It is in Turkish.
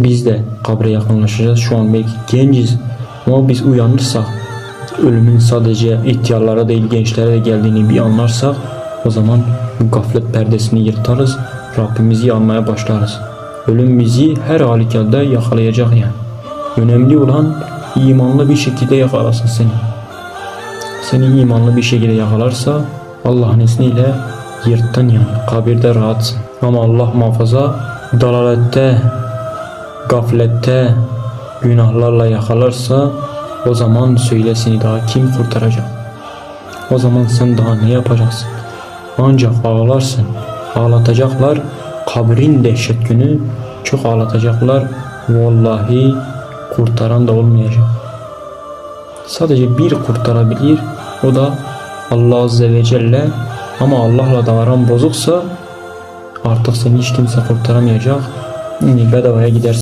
Biz de kabre yakınlaşacağız. Şu an belki genciz ama biz uyanırsak ölümün sadece ihtiyarlara değil gençlere de geldiğini bir anlarsak o zaman bu gaflet perdesini yırtarız. Rabbimizi anmaya başlarız. Ölüm bizi her halükarda yakalayacak yani. Önemli olan imanlı bir şekilde yakalasın seni. Seni imanlı bir şekilde yakalarsa Allah'ın izniyle yırttın yani. Kabirde rahatsın. Ama Allah muhafaza dalalette, gaflette, günahlarla yakalarsa o zaman söyle seni daha kim kurtaracak? O zaman sen daha ne yapacaksın? Ancak ağlarsın. Ağlatacaklar. Kabrin dehşet günü çok ağlatacaklar. Vallahi kurtaran da olmayacak. Sadece bir kurtarabilir. O da Allah Azze ve Celle. Ama Allah'la da aran bozuksa artık seni hiç kimse kurtaramayacak. Bedavaya gidersin.